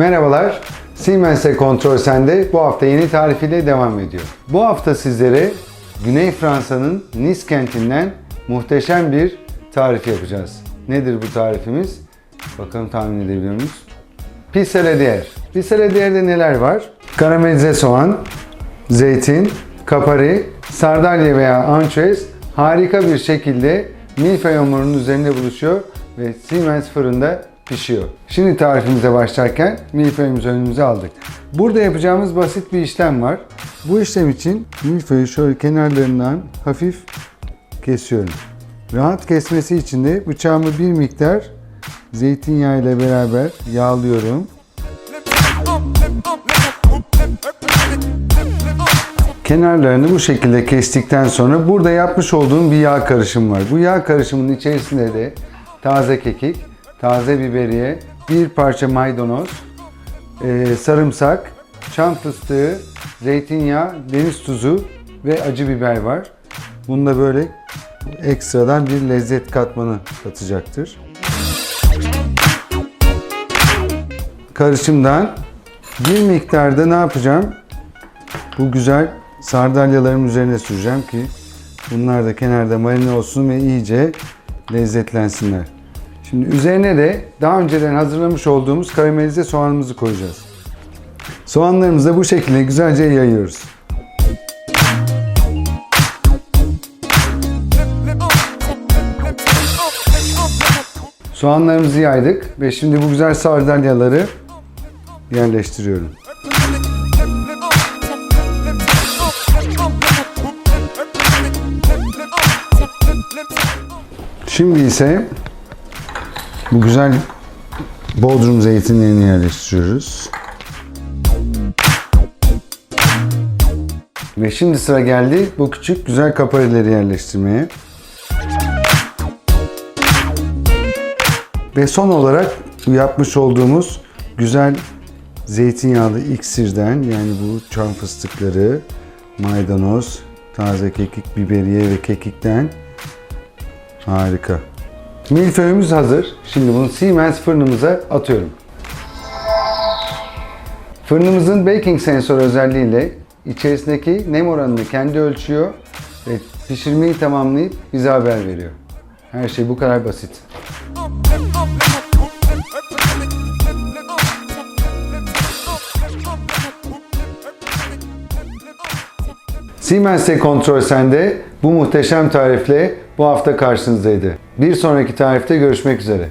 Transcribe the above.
Merhabalar, Siemens'e Kontrol Sende bu hafta yeni tarifiyle devam ediyor. Bu hafta sizlere Güney Fransa'nın Nice kentinden muhteşem bir tarif yapacağız. Nedir bu tarifimiz? Bakalım tahmin edebiliyor muyuz? Pisselediyer. Pisselediyer'de neler var? Karamelize soğan, zeytin, kapari, sardalya veya ançoez harika bir şekilde milföy hamurunun üzerinde buluşuyor ve Siemens fırında pişiyor. Şimdi tarifimize başlarken milföyümüzü önümüze aldık. Burada yapacağımız basit bir işlem var. Bu işlem için milföyü şöyle kenarlarından hafif kesiyorum. Rahat kesmesi için de bıçağımı bir miktar zeytinyağı ile beraber yağlıyorum. Kenarlarını bu şekilde kestikten sonra burada yapmış olduğum bir yağ karışımı var. Bu yağ karışımının içerisinde de taze kekik, taze biberiye, bir parça maydanoz, e, sarımsak, çam fıstığı, zeytinyağı, deniz tuzu ve acı biber var. Bunda böyle ekstradan bir lezzet katmanı katacaktır. Karışımdan bir miktarda ne yapacağım? Bu güzel sardalyaların üzerine süreceğim ki bunlar da kenarda marine olsun ve iyice lezzetlensinler. Şimdi üzerine de daha önceden hazırlamış olduğumuz karamelize soğanımızı koyacağız. Soğanlarımızı da bu şekilde güzelce yayıyoruz. Soğanlarımızı yaydık ve şimdi bu güzel sardalyaları yerleştiriyorum. Şimdi ise bu güzel bodrum zeytinlerini yerleştiriyoruz. Ve şimdi sıra geldi bu küçük güzel kaparileri yerleştirmeye. Ve son olarak yapmış olduğumuz güzel zeytinyağlı iksirden yani bu çam fıstıkları, maydanoz, taze kekik, biberiye ve kekikten harika. Milföyümüz hazır. Şimdi bunu Siemens fırınımıza atıyorum. Fırınımızın baking sensör özelliğiyle içerisindeki nem oranını kendi ölçüyor ve pişirmeyi tamamlayıp bize haber veriyor. Her şey bu kadar basit. Siemens'e kontrol sende bu muhteşem tarifle bu hafta karşınızdaydı. Bir sonraki tarifte görüşmek üzere.